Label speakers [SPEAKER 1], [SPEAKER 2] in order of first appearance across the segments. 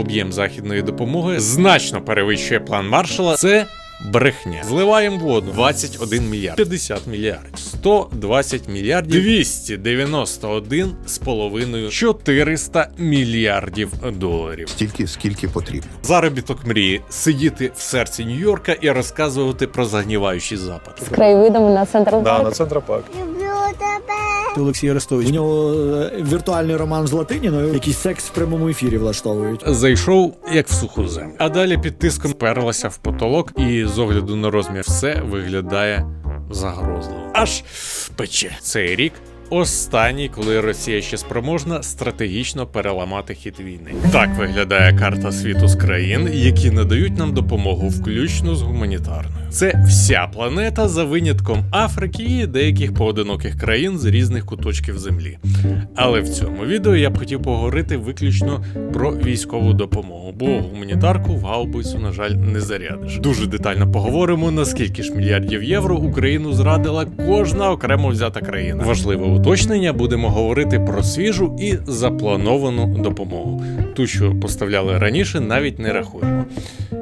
[SPEAKER 1] Об'єм західної допомоги значно перевищує план Маршала. Це брехня. Зливаємо воду 21 мільярд, 50 мільярдів, 120 мільярдів, 291 з половиною 400 мільярдів доларів.
[SPEAKER 2] стільки, скільки потрібно.
[SPEAKER 1] Заробіток мрії сидіти в серці Нью-Йорка і розказувати про загніваючий запад.
[SPEAKER 3] з краєвидами на центр
[SPEAKER 4] Да, на Центропарк.
[SPEAKER 5] Олексій Арестович. У нього е, віртуальний роман з Латиніною, якийсь секс в прямому ефірі влаштовують.
[SPEAKER 1] Зайшов як в суху землю. А далі під тиском перлася в потолок, і з огляду на розмір все виглядає загрозливо. Аж пече цей рік. Останній, коли Росія ще спроможна стратегічно переламати хід війни. Так виглядає карта світу з країн, які надають нам допомогу, включно з гуманітарною. Це вся планета за винятком Африки і деяких поодиноких країн з різних куточків землі. Але в цьому відео я б хотів поговорити виключно про військову допомогу, бо гуманітарку в гаубицю, на жаль, не зарядиш. Дуже детально поговоримо, наскільки ж мільярдів євро Україну зрадила кожна окремо взята країна. Важливе уточнення: будемо говорити про свіжу і заплановану допомогу. Ту, що поставляли раніше, навіть не рахуємо.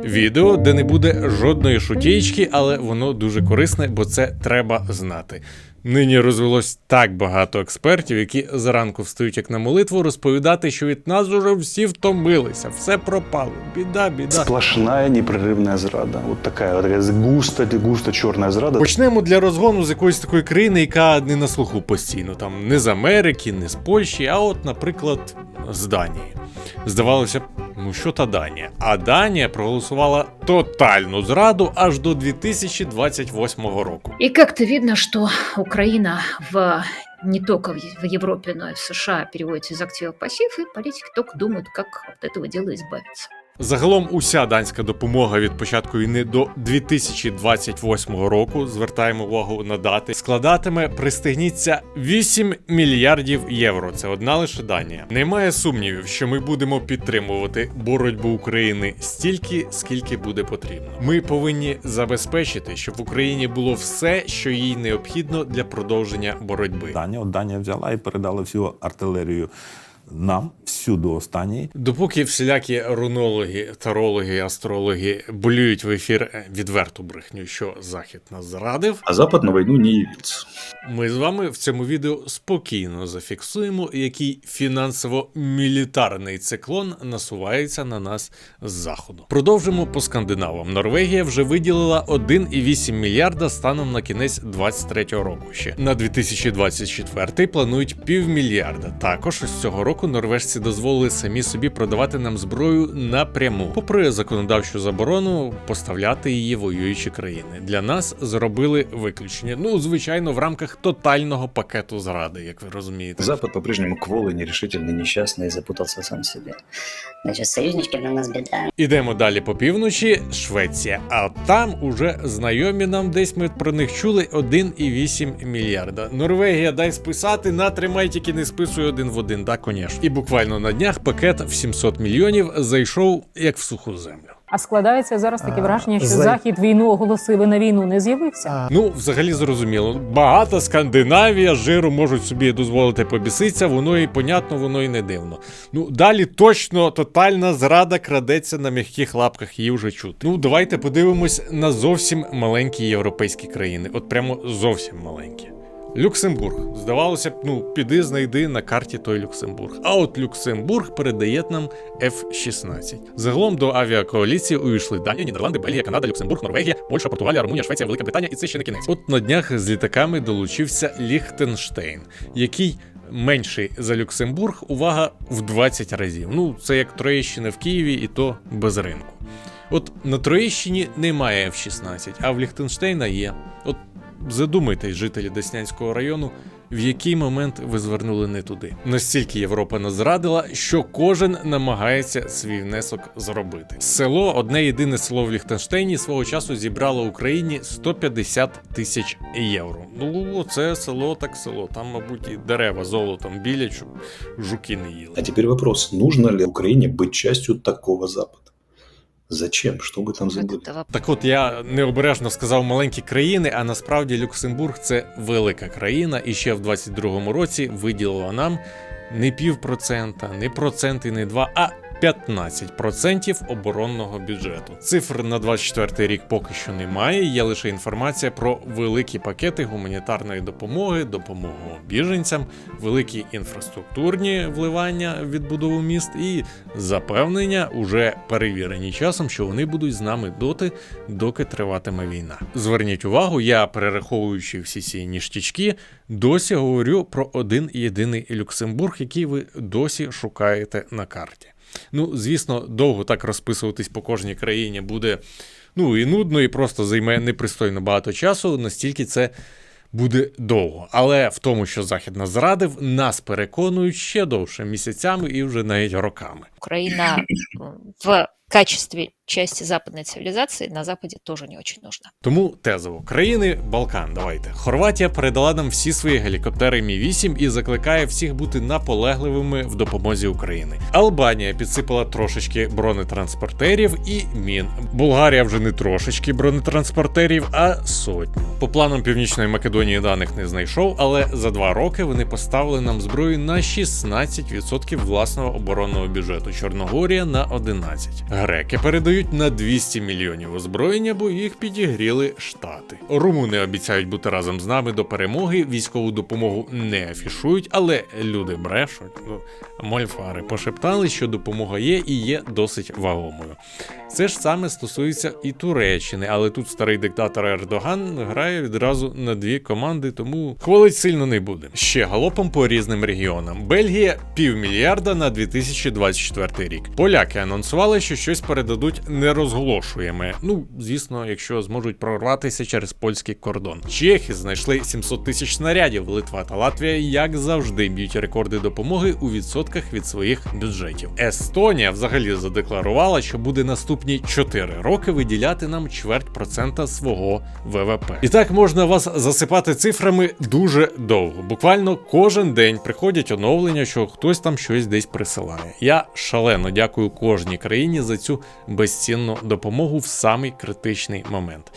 [SPEAKER 1] Відео, де не буде жодної шутєчки, але воно дуже корисне, бо це треба знати. Нині розвелось так багато експертів, які зранку встають як на молитву, розповідати, що від нас уже всі втомилися, все пропало. Біда, біда.
[SPEAKER 6] Сплошная непрерывная зрада. Вот такая вот такая густо, густо черная зрада.
[SPEAKER 1] Почнемо для розгону з якоїсь такої країни, яка не на слуху постійно. Там не з Америки, не з Польщі, а от, наприклад, з Данії. Здавалося б, ну що та Данія? А Данія проголосувала тотальну зраду аж до 2028 року.
[SPEAKER 7] І как-то видно, що Україна в не только в Европе, но и в США переводится из актива в пассив, и политики только думают, как от этого дела избавиться.
[SPEAKER 1] Загалом уся данська допомога від початку війни до 2028 року, звертаємо увагу на дати, складатиме, пристигніться 8 мільярдів євро. Це одна лише Данія. Немає сумнівів, що ми будемо підтримувати боротьбу України стільки, скільки буде потрібно. Ми повинні забезпечити, щоб в Україні було все, що їй необхідно для продовження боротьби.
[SPEAKER 8] Данія, от Данія взяла і передала всю артилерію нам, всю до останньої.
[SPEAKER 1] Допоки всілякі рунологи, тарологи, астрологи болюють в ефір е, відверту брехню, що Захід нас зрадив,
[SPEAKER 4] А Запад на войну не явился.
[SPEAKER 1] ми з вами в цьому відео спокійно зафіксуємо, який фінансово-мілітарний циклон насувається на нас з заходу. Продовжимо по скандинавам. Норвегія вже виділила 1,8 мільярда станом на кінець 23-го року. Ще на 2024 планують півмільярда. Також з цього року норвежці дозволили самі собі продавати нам зброю напряму, попри законодавчу заборону поставляти її воюючі країни. Для нас зробили виключення. Ну, звичайно, в рамках тотального пакету зради, як ви розумієте.
[SPEAKER 4] Запад по-прежнему кволый, нерешительный, несчастный и запутался сам в себе.
[SPEAKER 9] Значит, союзнички для нас беда.
[SPEAKER 1] Ідемо далі по півночі, Швеція. А там уже знайомі нам десь ми про них чули 1,8 мільярда. Норвегія дай списати, на тримай тільки не списуй один в один, да, конечно. І буквально на днях пакет в 700 мільйонів зайшов як в суху землю.
[SPEAKER 10] А складається зараз таке враження, що
[SPEAKER 5] за-
[SPEAKER 10] захід війну оголосили на війну не з'явився.
[SPEAKER 1] Ну, взагалі зрозуміло. Багата Скандинавія, жиру можуть собі дозволити побіситися, воно і понятно, воно і не дивно. Ну, далі точно тотальна зрада крадеться на м'яких лапках, її вже чути. Ну, давайте подивимось на зовсім маленькі європейські країни. От прямо зовсім маленькі. Люксембург. Здавалося б, ну, піди знайди на карті той Люксембург. А от Люксембург передає нам F-16. Загалом до авіакоаліції увійшли Данія, Нідерланди, Бельгія, Канада, Люксембург, Норвегія, Польща, Португалія, Румунія, Швеція, Велика Британія і це ще не кінець. От на днях з літаками долучився Ліхтенштейн, який. Менший за Люксембург, увага в 20 разів. Ну, це як Троєщина в Києві, і то без ринку. От на Троєщині немає F-16, а в Ліхтенштейна є. От задумайтесь, жителі Деснянського району, в який момент ви звернули не туди. Настільки Європа нас зрадила, що кожен намагається свій внесок зробити. Село, одне єдине село в Ліхтенштейні, свого часу зібрало Україні 150 тисяч євро. Ну, це село так село. Там, мабуть, і дерева золотом білять, щоб жуки не їли.
[SPEAKER 4] А теперь вопрос, нужно ли Украине быть частью такого Запада? Зачем? Что бы там забыли?
[SPEAKER 7] Это
[SPEAKER 1] Так от я необережно сказав маленькі країни, а насправді Люксембург це велика країна, і ще в 22-му році виділила нам не півпроцента, не процент і не два, а 15% оборонного бюджету. Цифр на 24 рік поки що немає. Є лише інформація про великі пакети гуманітарної допомоги, допомогу біженцям, великі інфраструктурні вливання в відбудову міст і запевнення, уже перевірені часом, що вони будуть з нами доти, доки триватиме війна. Зверніть увагу, я перераховуючи всі ці ніштячки, досі говорю про один єдиний Люксембург, який ви досі шукаєте на карті. Ну, звісно, довго так розписуватись по кожній країні буде ну і нудно, і просто займе непристойно багато часу, настільки це буде довго. Але в тому, що Захід нас зрадив, нас переконують ще довше місяцями і вже навіть роками.
[SPEAKER 7] Україна в качестве части западной цивилизации на Западе тоже не очень нужна.
[SPEAKER 1] Тому тезово країни Балкан. Давайте. Хорватія передала нам всі свої гелікоптери Мі 8 і закликає всіх бути наполегливими в допомозі України. Албанія підсипала трошечки бронетранспортерів і мін. Булгарія вже не трошечки бронетранспортерів, а сотню. По планам Північної Македонії даних не знайшов, але за два роки вони поставили нам зброю на 16% власного оборонного бюджету. Чорногорія на 11%. Греки передають на 200 мільйонів озброєння, бо їх підігріли штати. Румуни обіцяють бути разом з нами до перемоги. Військову допомогу не афішують, але люди брешуть. Ну, Мольфари пошептали, що допомога є і є досить вагомою. Це ж саме стосується і Туреччини, але тут старий диктатор Ердоган грає відразу на дві команди, тому хвалить сильно не буде. Ще галопом по різним регіонам. Бельгія півмільярда на 2024 рік. Поляки анонсували, що щось передадуть нерозголошуєме. Ну, звісно, якщо зможуть прорватися через польський кордон. Чехи знайшли 700 тисяч снарядів. Литва та Латвія, як завжди, б'ють рекорди допомоги у відсотках від своїх бюджетів. Естонія взагалі задекларувала, що буде наступні 4 роки виділяти нам чверть процента свого ВВП. І так можна вас засипати цифрами дуже довго. Буквально кожен день приходять оновлення, що хтось там щось десь присилає. Я шалено дякую кожній країні за цю безцінну допомогу в самий критичний момент.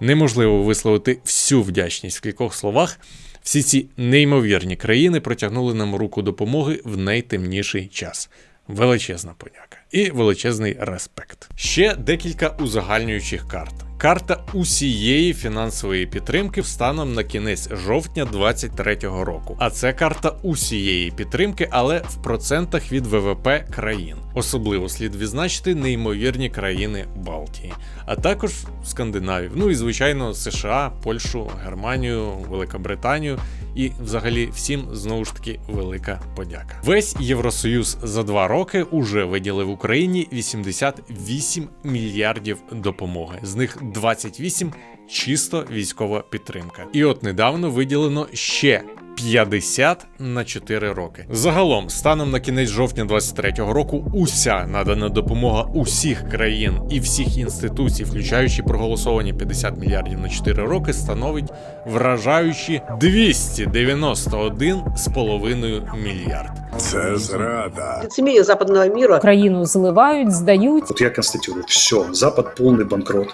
[SPEAKER 1] Неможливо висловити всю вдячність в кількох словах. Всі ці неймовірні країни протягнули нам руку допомоги в найтемніший час. Величезна подяка і величезний респект. Ще декілька узагальнюючих карт. Карта усієї фінансової підтримки станом на кінець жовтня 2023 року. А це карта усієї підтримки, але в процентах від ВВП країн. Особливо слід відзначити неймовірні країни Балтії, а також Скандинавів. Ну і звичайно США, Польщу, Германію, Великобританію і взагалі всім знову ж таки велика подяка. Весь Євросоюз за два роки уже виділив Україні 88 мільярдів допомоги. З них 28 чисто військова підтримка. І от недавно виділено ще 50 на 4 роки. Загалом, станом на кінець жовтня 23-го року, уся надана допомога усіх країн і всіх інституцій, включаючи проголосовані 50 мільярдів на 4 роки, становить вражаючі 291,5 мільярд.
[SPEAKER 2] Це зрада.
[SPEAKER 3] Лицемерие западного мира
[SPEAKER 10] Країну зливають, здають.
[SPEAKER 4] Вот я констатирую, все, Запад полный банкрот.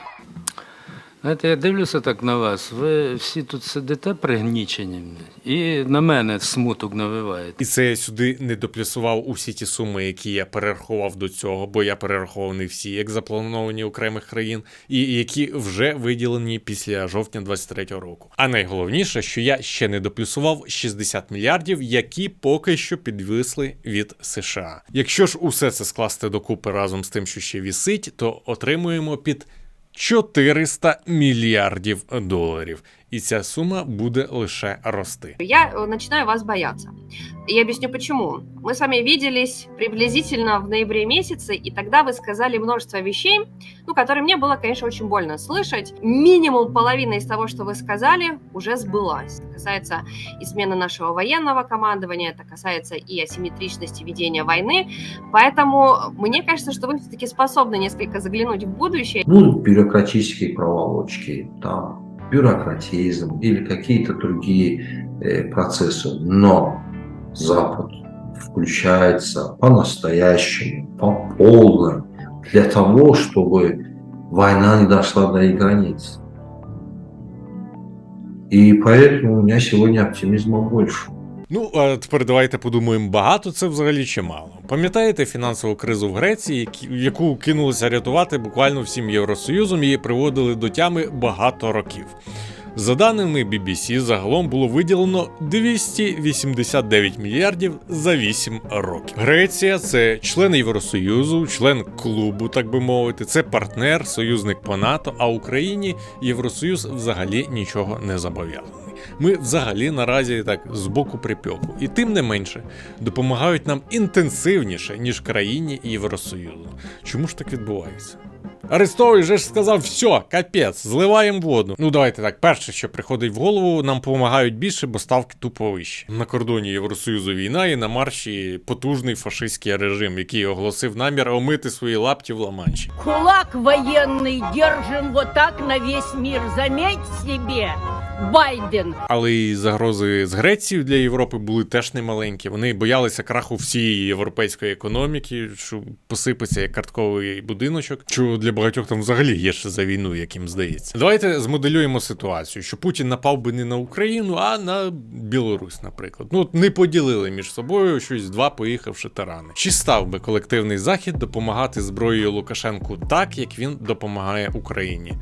[SPEAKER 11] Знаєте, я дивлюся так на вас. Ви всі тут сидите пригнічені і на мене смуток навиваєте.
[SPEAKER 1] І це я сюди не доплюсував усі ті суми, які я перерахував до цього, бо я перерахував не всі, як заплановані окремих країн, і які вже виділені після жовтня 23-го року. А найголовніше, що я ще не доплюсував 60 мільярдів, які поки що підвисли від США. Якщо ж усе це скласти докупи разом з тим, що ще вісить, то отримуємо під 400 мільярдів доларів І ця сума буде лише рости.
[SPEAKER 3] Я э, начинаю вас бояться. И объясню почему. Мы с вами виделись приблизительно в ноябре месяце, и тогда вы сказали множество вещей, ну, которые мне было, конечно, очень больно слышать. Минимум половина из того, что вы сказали, уже сбылась. Это касается и смены нашего военного командования, это касается и асимметричности ведения войны. Поэтому мне кажется, что вы все-таки способны несколько заглянуть в будущее.
[SPEAKER 2] Ну, бюрократические проволочки, там, бюрократизм или какие-то другие э, процессы. Но Запад включается по-настоящему, по полной, для того, чтобы война не дошла до их границ. И поэтому у меня сегодня оптимизма больше.
[SPEAKER 1] Ну, а тепер давайте подумаємо, багато це взагалі чи мало. Пам'ятаєте фінансову кризу в Греції, яку кинулися рятувати буквально всім Євросоюзом і приводили до тями багато років. За даними BBC, загалом було виділено 289 мільярдів за 8 років. Греція це член Євросоюзу, член клубу, так би мовити, це партнер, союзник по НАТО. А Україні Євросоюз взагалі нічого не зобов'язаний. Ми взагалі наразі так з боку припеку, і тим не менше допомагають нам інтенсивніше ніж країні Євросоюзу. Чому ж так відбувається? Арестовий же ж сказав, все, капець, зливаємо воду. Ну давайте так, перше, що приходить в голову, нам допомагають більше, бо ставки тупо вищі. На кордоні Євросоюзу війна і на марші потужний фашистський режим, який оголосив намір омити свої лапті в Ла-Манші.
[SPEAKER 10] Кулак военный держим вот так на весь мир. Заметь себе, Байден.
[SPEAKER 1] Але і загрози з Грецією для Європи були теж немаленькі. Вони боялися краху всієї європейської економіки, що посипеться як картковий будиночок, що для багатьох там взагалі є ще за війну, як їм здається. Давайте змоделюємо ситуацію, що Путін напав би не на Україну, а на Білорусь, наприклад. Ну от не поділили між собою щось два поїхавши тарани. Чи став би колективний захід допомагати зброєю Лукашенку так, як він допомагає Україні?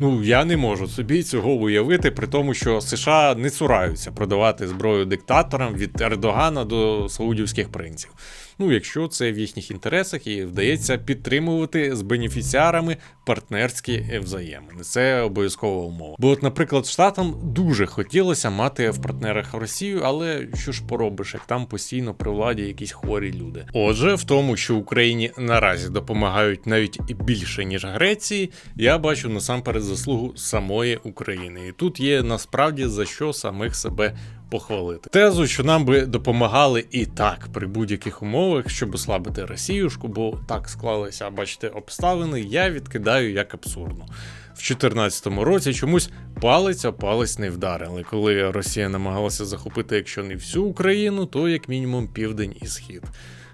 [SPEAKER 1] Ну, я не можу собі цього уявити, при тому, що США не цураються продавати зброю диктаторам від Ердогана до саудівських принців. Ну, якщо це в їхніх інтересах і вдається підтримувати з бенефіціарами партнерські взаємини. Це обов'язкова умова. Бо, от, наприклад, штатам дуже хотілося мати в партнерах Росію, але що ж поробиш, як там постійно при владі якісь хворі люди. Отже, в тому, що Україні наразі допомагають навіть більше ніж Греції, я бачу насамперед заслугу самої України. І тут є насправді за що самих себе похвалити. Тезу, що нам би допомагали і так при будь-яких умовах, щоб ослабити Росіюшку, бо так склалися, бачите, обставини, я відкидаю як абсурдно. В 2014 році чомусь палець о палець не вдарили, коли Росія намагалася захопити, якщо не всю Україну, то як мінімум південь і схід.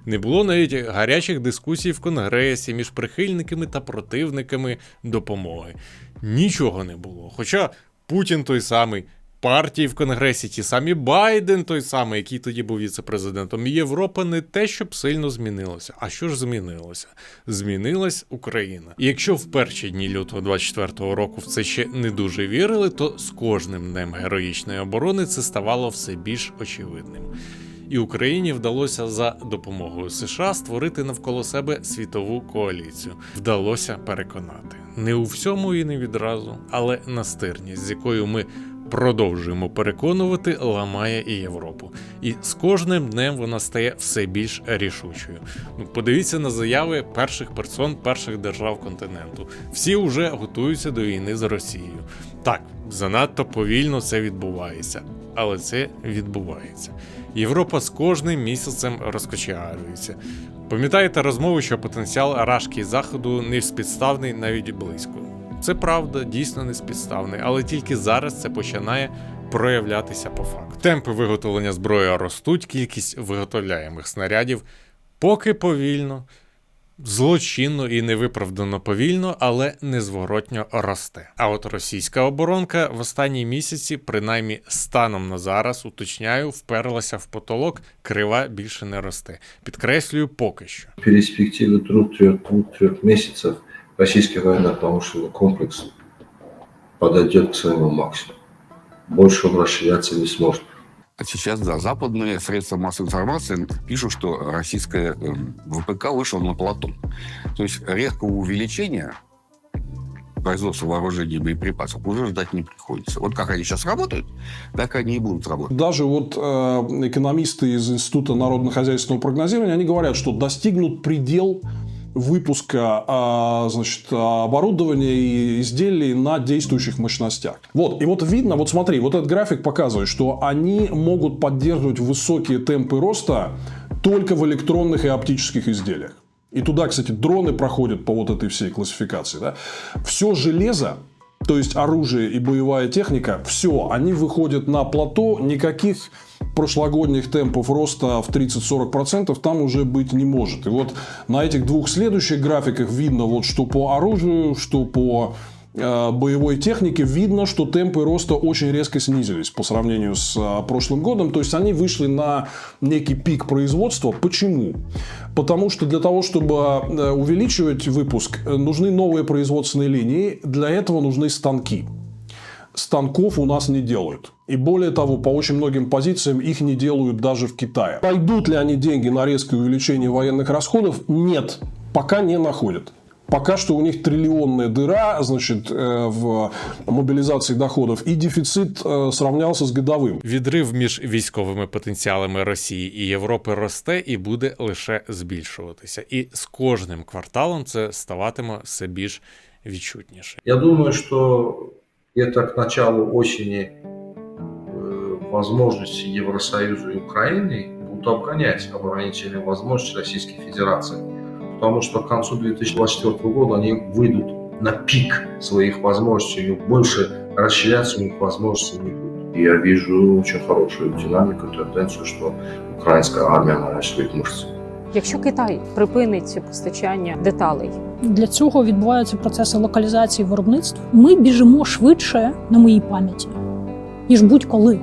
[SPEAKER 1] Не було навіть гарячих дискусій в Конгресі між прихильниками та противниками допомоги. Нічого не було. Хоча Путін той самий, партії в Конгресі, ті самі Байден, той самий, який тоді був віце-президентом. Європа не те, щоб сильно змінилося. А що ж змінилося? Змінилась Україна. І якщо в перші дні лютого 24-го року в це ще не дуже вірили, то з кожним днем героїчної оборони це ставало все більш очевидним. І Україні вдалося за допомогою США створити навколо себе світову коаліцію. Вдалося переконати не у всьому і не відразу, але настирність, з якою ми продовжуємо переконувати, ламає і Європу. І з кожним днем вона стає все більш рішучою. Ну, подивіться на заяви перших персон перших держав континенту. Всі вже готуються до війни з Росією. Так, занадто повільно це відбувається, але це відбувається. Європа з кожним місяцем розкочегарюється. Пам'ятаєте розмову, що потенціал Рашки Заходу не спідставний навіть близько. Це правда, дійсно не спідставний, але тільки зараз це починає проявлятися по факту. Темпи виготовлення зброї ростуть, кількість виготовляємих снарядів поки повільно, злочинно і невиправдано повільно, але незворотньо росте. А от російська оборонка в останні місяці, принаймні станом на зараз, уточняю, вперлася в потолок, крива більше не росте. Підкреслюю поки що.
[SPEAKER 2] перспективы российский военно-промышленный комплекс подойдет к своему максимуму. Больше он расширяться не сможет.
[SPEAKER 12] А Сейчас, да, западные средства массовой информации пишут, что российское э, ВПК вышло на плато. То есть резкого увеличения производства вооружений и боеприпасов уже ждать не приходится. Вот как они сейчас работают, так они и будут работать.
[SPEAKER 13] Даже вот э, экономисты из Института народно-хозяйственного прогнозирования, они говорят, что достигнут предел выпуска значит, оборудования и изделий на действующих мощностях. Вот, и вот видно, вот смотри, вот этот график показывает, что они могут поддерживать высокие темпы роста только в электронных и оптических изделиях. И туда, кстати, дроны проходят по вот этой всей классификации. Да? Все железо, то есть оружие и боевая техника, все, они выходят на плато, никаких прошлогодних темпов роста в 30-40% там уже быть не может. И вот на этих двух следующих графиках видно, вот, что по оружию, что по э, боевой техники, видно, что темпы роста очень резко снизились по сравнению с э, прошлым годом. То есть они вышли на некий пик производства. Почему? Потому что для того, чтобы э, увеличивать выпуск, нужны новые производственные линии. Для этого нужны станки станков у нас не делают. И более того, по очень многим позициям их не делают даже в Китае. Пойдут ли они деньги на резкое увеличение военных расходов? Нет, пока не находят. Пока что у них триллионная дыра значит, э, в мобилизации доходов, и дефицит э, сравнялся с годовым.
[SPEAKER 1] Відрив між військовими потенціалами Росії і Європи росте і буде лише збільшуватися. І з кожним кварталом це ставатиме все більш відчутніше.
[SPEAKER 2] Я думаю, что это к началу осени э, возможности Евросоюза и Украины будут обгонять оборонительные возможности Российской Федерации. Потому что к концу 2024 года они выйдут на пик своих возможностей, больше расширяться у них возможностей не будет. Я вижу очень хорошую динамику, тенденцию, что украинская армия наращивает мышцы.
[SPEAKER 10] Якщо Китай припинить постачання деталей,
[SPEAKER 7] Для цього відбуваються процеси локалізації виробництв. Ми біжимо швидше на моїй пам'яті, ніж будь-коли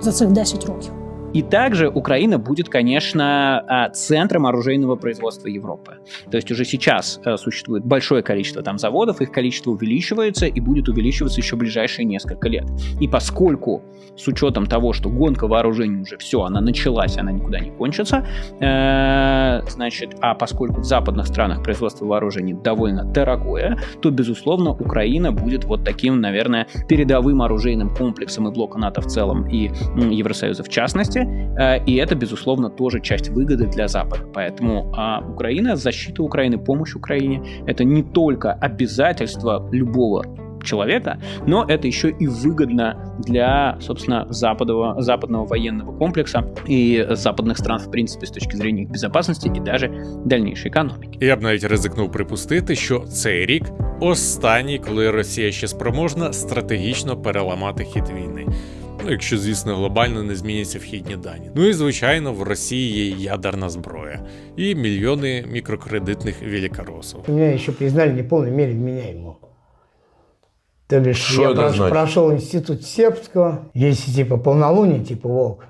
[SPEAKER 7] за цих 10 років.
[SPEAKER 5] И также Украина будет, конечно, а, центром оружейного производства Европы. То есть уже сейчас э, существует большое количество там заводов, их количество увеличивается и будет увеличиваться еще ближайшие несколько лет. И поскольку с учетом того, что гонка вооружений уже все, она началась, она никуда не кончится, э, значит, а поскольку в западных странах производство вооружений довольно дорогое, то, безусловно, Украина будет вот таким, наверное, передовым оружейным комплексом и блока НАТО в целом, и Евросоюза в частности. Э, И это, безусловно, тоже часть выгоды для Запада. Поэтому а, Украина, защита Украины, помощь Украине – это не только обязательство любого человека, но это еще и выгодно для, собственно, западного, западного военного комплекса и западных стран, в принципе, с точки зрения их безопасности и даже дальнейшей экономики.
[SPEAKER 1] Я б навіть ризикнув припустити, що цей рік останній, коли Росія ще спроможна стратегічно переламати хід війни. Ну, якщо, звісно, глобально не зміняться вхідні дані. Ну і звичайно, в Росії є ядерна зброя і мільйони мікрокредитних великоросів.
[SPEAKER 10] меня еще признали не в полной мере вменяемого. То бишь,
[SPEAKER 2] Что
[SPEAKER 10] я прош-
[SPEAKER 2] значит?
[SPEAKER 10] прошел институт Сербского, есть типа полнолуние, типа волк.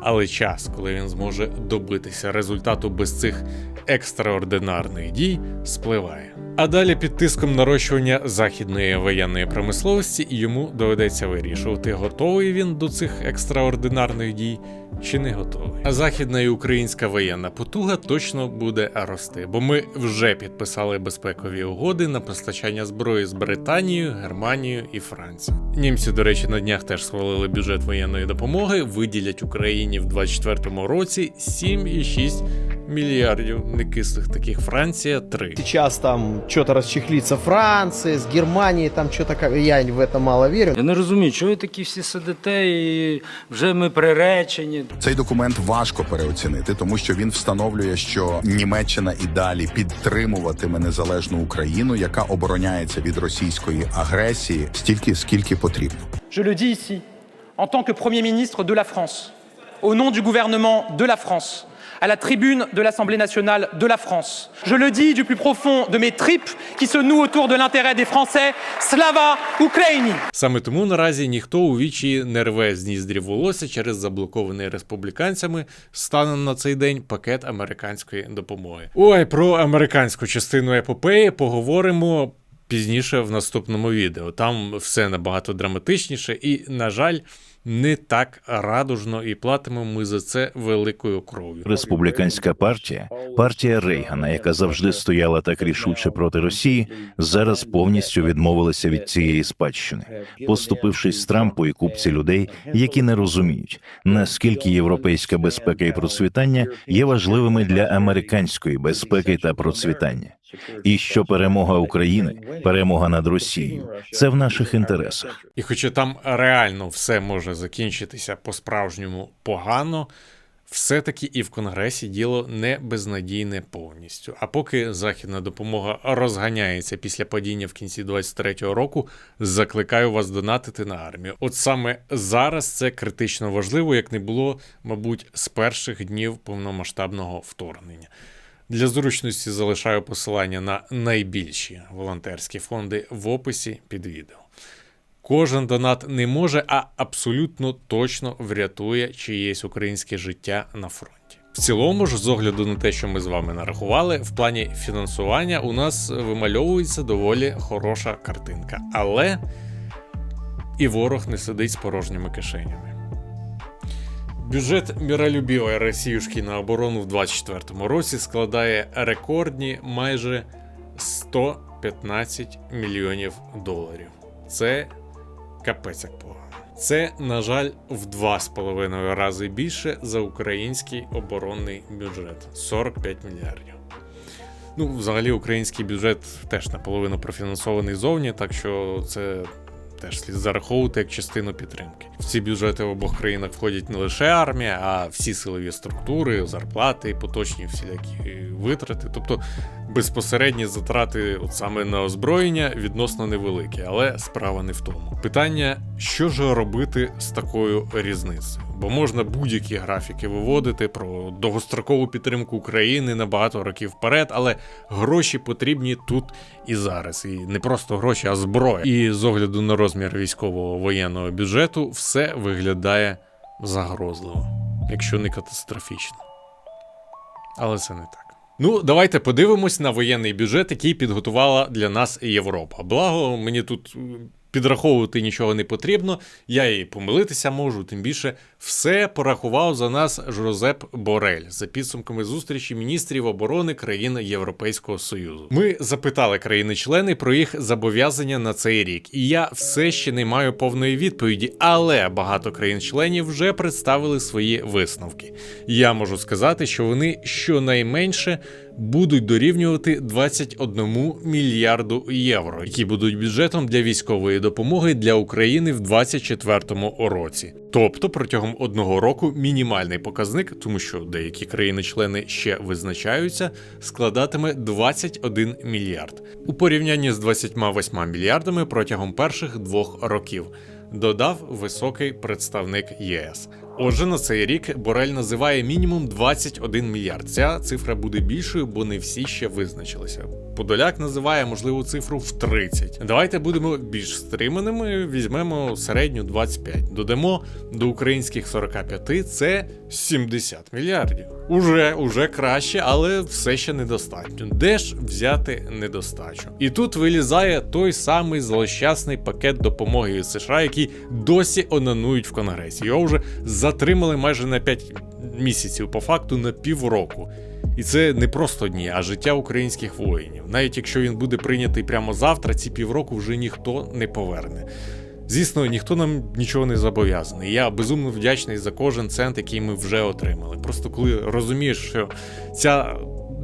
[SPEAKER 1] Але час, коли він зможе добитися результату без цих екстраординарних дій, спливає. А далі під тиском нарощування західної воєнної промисловості йому доведеться вирішувати, готовий він до цих екстраординарних дій чи не готовий. А західна і українська воєнна потуга точно буде рости, бо ми вже підписали безпекові угоди на постачання зброї з Британією, Германією і Францією. Німці, до речі, на днях теж схвалили бюджет воєнної допомоги, виділять Україні в 2024 році 7,6 мільярдів некислих таких. Франція 3.
[SPEAKER 10] Сейчас там что-то расчехлится Франция, с Германией, там что-то, я в это мало верю.
[SPEAKER 11] Я не розумію, чого ви такі всі сидите і вже ми приречені.
[SPEAKER 4] Цей документ важко переоцінити, тому що він встановлює, що Німеччина і далі підтримуватиме незалежну Україну, яка обороняється від російської агресії стільки, скільки потрібно.
[SPEAKER 10] Je le dis ici, en tant que Premier ministre de la France, au nom du gouvernement de la France, à la tribune de l'Assemblée nationale de la France. Je le dis du plus profond de mes tripes qui se nouent autour de l'intérêt des Français. Slava Ukraini!
[SPEAKER 1] Саме тому наразі ніхто у вічі не рве з волосся через заблокований республіканцями станом на цей день пакет американської допомоги. Ой, про американську частину епопеї поговоримо. Пізніше в наступному відео там все набагато драматичніше, і, на жаль, не так радужно, і платимо ми за це великою кров'ю.
[SPEAKER 6] Республіканська партія, партія Рейгана, яка завжди стояла так рішуче проти Росії, зараз повністю відмовилася від цієї спадщини, поступившись Трампу і купці людей, які не розуміють, наскільки європейська безпека і процвітання є важливими для американської безпеки та процвітання, і що перемога України, перемога над Росією, це в наших інтересах.
[SPEAKER 1] І хоча там реально все може закінчитися по-справжньому погано, все-таки і в Конгресі діло не безнадійне повністю. А поки західна допомога розганяється після падіння в кінці 23-го року, закликаю вас донатити на армію. От саме зараз це критично важливо, як не було, мабуть, з перших днів повномасштабного вторгнення. Для зручності залишаю посилання на найбільші волонтерські фонди в описі під відео. Кожен донат не може, а абсолютно точно врятує чиєсь українське життя на фронті. В цілому ж, з огляду на те, що ми з вами нарахували, в плані фінансування у нас вимальовується доволі хороша картинка. Але і ворог не сидить з порожніми кишенями. Бюджет міролюбівої Росіюшки на оборону в 2024 році складає рекордні майже 115 мільйонів доларів. Це капець як погано. Це, на жаль, в два з половиною рази більше за український оборонний бюджет 45 мільярдів. Ну, взагалі, український бюджет теж наполовину профінансований зовні, так що це теж слід зараховувати як частину підтримки. В ці бюджети в обох країнах входять не лише армія, а всі силові структури, зарплати, поточні всілякі витрати. Тобто безпосередні затрати от саме на озброєння відносно невеликі, але справа не в тому. Питання, що ж робити з такою різницею? Бо можна будь-які графіки виводити про довгострокову підтримку України на багато років вперед, але гроші потрібні тут і зараз. І не просто гроші, а зброя. І з огляду на розмір військового воєнного бюджету, все виглядає загрозливо, якщо не катастрофічно. Але це не так. Ну, давайте подивимось на воєнний бюджет, який підготувала для нас Європа. Благо, мені тут підраховувати нічого не потрібно, я і помилитися можу, тим більше все порахував за нас Жозеп Борель за підсумками зустрічі міністрів оборони країн Європейського Союзу. Ми запитали країни-члени про їх зобов'язання на цей рік, і я все ще не маю повної відповіді, але багато країн-членів вже представили свої висновки. Я можу сказати, що вони щонайменше будуть дорівнювати 21 мільярду євро, які будуть бюджетом для військової допомоги для України в 2024 році. Тобто протягом одного року мінімальний показник, тому що деякі країни-члени ще визначаються, складатиме 21 мільярд у порівнянні з 28 мільярдами протягом перших двох років. Додав високий представник ЄС. Отже, на цей рік Борель називає мінімум 21 мільярд. Ця цифра буде більшою, бо не всі ще визначилися. Подоляк називає можливу цифру в 30. Давайте будемо більш стриманими. Візьмемо середню 25. Додамо до українських 45 це 70 мільярдів. Уже, уже краще, але все ще недостатньо. Де ж взяти недостачу? І тут вилізає той самий злощасний пакет допомоги від США, який досі онанують в Конгресі. Його вже затримали майже на 5 місяців, по факту на півроку. І це не просто дні, а життя українських воїнів. Навіть якщо він буде прийнятий прямо завтра, ці півроку вже ніхто не поверне. Звісно, ніхто нам нічого не зобов'язаний. Я безумно вдячний за кожен цент, який ми вже отримали. Просто коли розумієш, що ця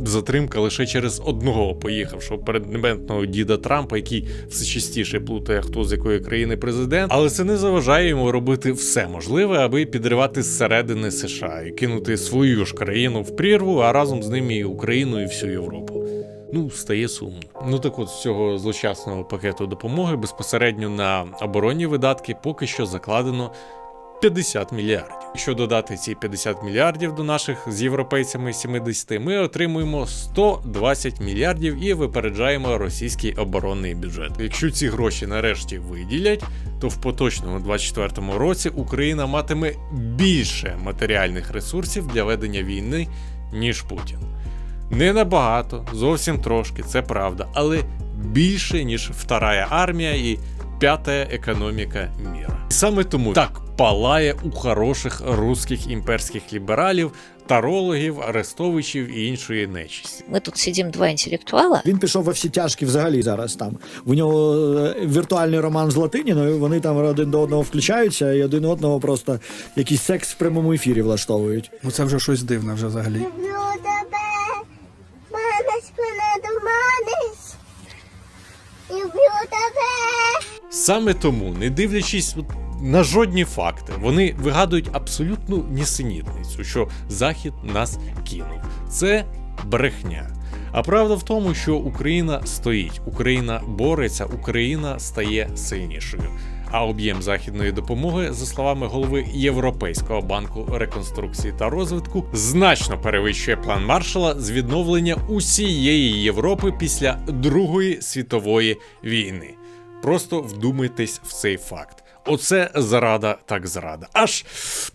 [SPEAKER 1] затримка лише через одного поїхавшого переднебентного діда Трампа, який все частіше плутає, хто з якої країни президент, але це не заважає йому робити все можливе, аби підривати зсередини США і кинути свою ж країну в прірву, а разом з ними і Україну, і всю Європу. Ну, стає сумно. Ну так от з цього злочасного пакету допомоги безпосередньо на оборонні видатки поки що закладено 50 мільярдів. Якщо додати ці 50 мільярдів до наших з європейцями 70, ми отримуємо 120 мільярдів і випереджаємо російський оборонний бюджет. Якщо ці гроші нарешті виділять, то в поточному 24 році Україна матиме більше матеріальних ресурсів для ведення війни, ніж Путін. Не набагато, зовсім трошки, це правда, але більше, ніж вторая армія і п'ята економіка міра. І саме тому так палає у хороших русських імперських лібералів, тарологів, арестовичів і іншої нечисті.
[SPEAKER 7] Ми тут сидимо два інтелектуала.
[SPEAKER 14] Він пішов во всі тяжкі взагалі зараз там. У нього е, віртуальний роман з Латиніною, вони там один до одного включаються і один одного просто якийсь секс в прямому ефірі влаштовують.
[SPEAKER 15] Ну це вже щось дивне вже взагалі.
[SPEAKER 16] Люблю тебе, манись мене до манись. Люблю тебе.
[SPEAKER 1] Саме тому, не дивлячись на жодні факти, вони вигадують абсолютну нісенітницю, що Захід нас кинув. Це брехня. А правда в тому, що Україна стоїть, Україна бореться, Україна стає сильнішою. А об'єм західної допомоги, за словами голови Європейського банку реконструкції та розвитку, значно перевищує план Маршала з відновлення усієї Європи після Другої світової війни. Просто вдумайтесь в цей факт. Оце зрада так зрада. Аж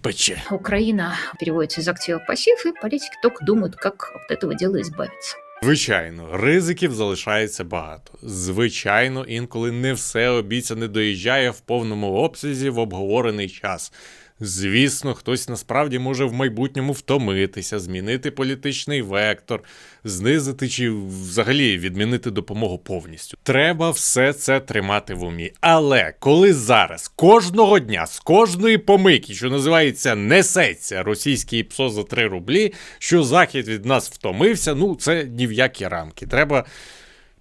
[SPEAKER 1] пече.
[SPEAKER 7] Украина переводится из актива в пассив, и политики только думают, как от этого дела избавиться.
[SPEAKER 1] Звичайно, ризиків залишається багато. Звичайно, інколи не все обіцяне доїжджає в повному обсязі в обговорений час. Звісно, хтось насправді може в майбутньому втомитися, змінити політичний вектор, знизити чи взагалі відмінити допомогу повністю. Треба все це тримати в умі. Але коли зараз кожного дня з кожної помийки, що називається, несеться російський ПСО за 3 рублі, що захід від нас втомився, ну це ні в які рамки. Треба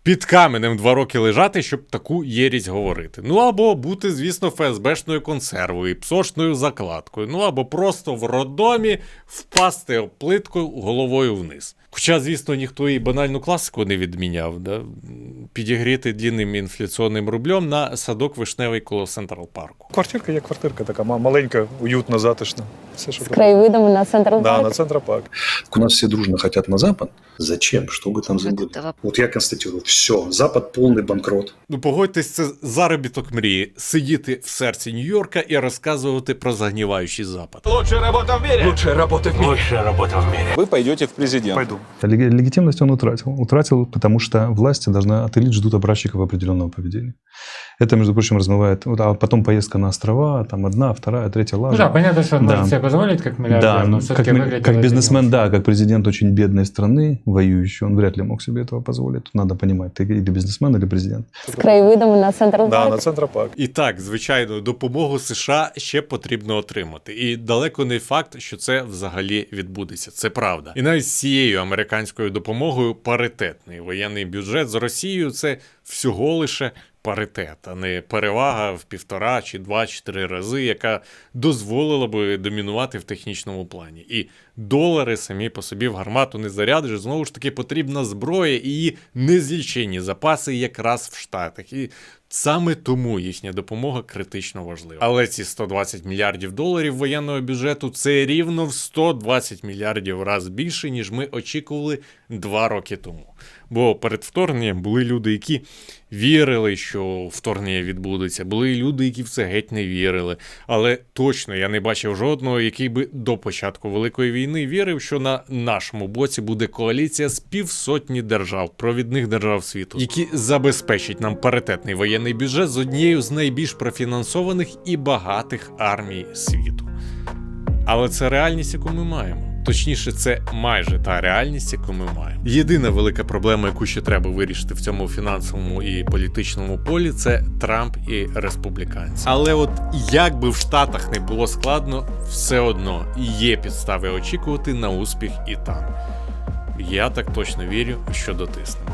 [SPEAKER 1] під каменем два роки лежати, щоб таку єрість говорити. Ну або бути, звісно, ФСБшною консервою, псошною закладкою, ну або просто в роддомі впасти плиткою головою вниз. Хоча, звісно, ніхто і банальну класику не відміняв, да? підігріти длінним інфляційним рублем на садок вишневий коло Централ Парку.
[SPEAKER 17] Квартирка є квартирка, така ма- маленька, уютна, затишна. Все, що
[SPEAKER 18] С краевидом на центр
[SPEAKER 17] Да, на Центропарк.
[SPEAKER 19] У нас все дружно хотят на Запад. Зачем? Чтобы там забыли? Вот я констатирую, все, Запад полный банкрот.
[SPEAKER 1] Ну, погодьтесь, це заробіток мрії сидіти в серці Нью-Йорка і розказувати про загніваючий запад.
[SPEAKER 17] Лучшая работа в мире. Лучшая работа в мире. Лучшая работа в мире. Вы пойдете в президент. Пойду.
[SPEAKER 20] Легитимность он утратил. Утратил, потому что власти должны от элит ждут образчиков определенного поведения. Это, между прочим, размывает. вот, А потом поездка на острова, там одна, вторая, третья лажа.
[SPEAKER 21] Ну да, понятно, что он может себе позволить как миллиардер,
[SPEAKER 20] Да,
[SPEAKER 21] но
[SPEAKER 20] ну,
[SPEAKER 21] всё-таки
[SPEAKER 20] как, ми-
[SPEAKER 21] выглядело
[SPEAKER 20] как
[SPEAKER 21] это
[SPEAKER 20] бизнесмен, да, как президент очень бедной страны, воюющий, он вряд ли мог себе этого позволить. Тут надо понимать, ты или бизнесмен, или президент.
[SPEAKER 18] С краевидом на центр
[SPEAKER 17] Да, на Центропарк.
[SPEAKER 1] І так, звичайно, допомогу США ще потрібно отримати. І далеко не факт, що це взагалі відбудеться. Це правда. І навіть з цією американською допомогою паритетний воєнний бюджет з Росією це всього лише паритет, а не перевага в півтора чи два чи три рази, яка дозволила би домінувати в технічному плані. І долари самі по собі в гармату не зарядиш. Знову ж таки, потрібна зброя і її незліченні запаси якраз в Штатах. І Саме тому їхня допомога критично важлива. Але ці 120 мільярдів доларів воєнного бюджету це рівно в 120 мільярдів раз більше, ніж ми очікували два роки тому. Бо перед вторгненням були люди, які вірили, що вторгнення відбудеться. Були люди, які в це геть не вірили. Але точно я не бачив жодного, який би до початку великої війни вірив, що на нашому боці буде коаліція з півсотні держав, провідних держав світу, які забезпечать нам паритетний воєнний бюджет з однією з найбільш профінансованих і багатих армій світу. Але це реальність, яку ми маємо. Точніше, це майже та реальність, яку ми маємо. Єдина велика проблема, яку ще треба вирішити в цьому фінансовому і політичному полі, це Трамп і республіканці. Але от як би в Штатах не було складно, все одно є підстави очікувати на успіх і там. Я так точно вірю, що дотиснемо.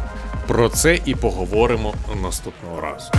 [SPEAKER 1] Про це і поговоримо наступного разу.